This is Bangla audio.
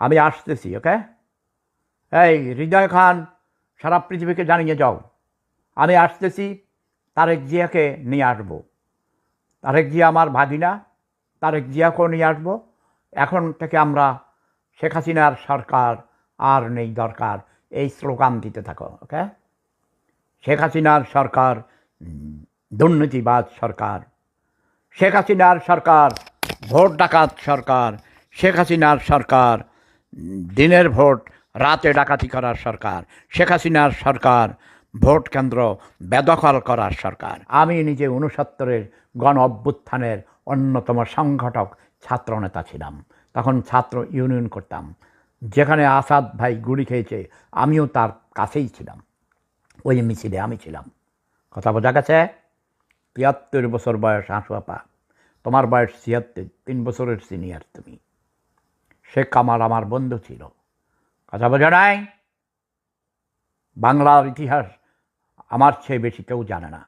আমি আসতেছি, ওকে? এই হৃদয় খান, সারা পৃথিবীকে জানিয়ে যাও। আমি আসতেছি তারেক জিয়াকে নিয়ে আসব। তারেক জিয়া আমার ভাগিনা, তারেক জিয়াকেও নিয়ে আসব। এখন থেকে আমরা শেখ হাসিনার সরকার আর নেই দরকার। এই স্লোগান দিতে থাকো, ওকে? শেখ হাসিনার সরকার দুর্নীতিবাদ সরকার। শেখ হাসিনার সরকার, ভোট ডাকাত সরকার। শেখ হাসিনার সরকার দিনের ভোট, রাতে ডাকাতি করার সরকার, শেখ হাসিনার সরকার, ভোট কেন্দ্র বেদখল করার সরকার। আমি নিজে উনসত্তরের গণ অভ্যুত্থানের অন্যতম সংগঠক ছাত্রনেতা ছিলাম। তখন ছাত্র ইউনিয়ন করতাম। যেখানে আসাদ ভাই গুলি খেয়েছে, আমিও তার কাছেই ছিলাম। ওই মিছিলে আমি ছিলাম। কথা বোঝা গেছে? তিয়াত্তর বছর বয়স হাঁসু তোমার বয়স ছিয়াত্তর, তিন বছরের সিনিয়র তুমি। শেখ কামাল আমার বন্ধু ছিল। কথা বোঝা নাই? বাংলার ইতিহাস আমার চেয়ে বেশি কেউ জানে না।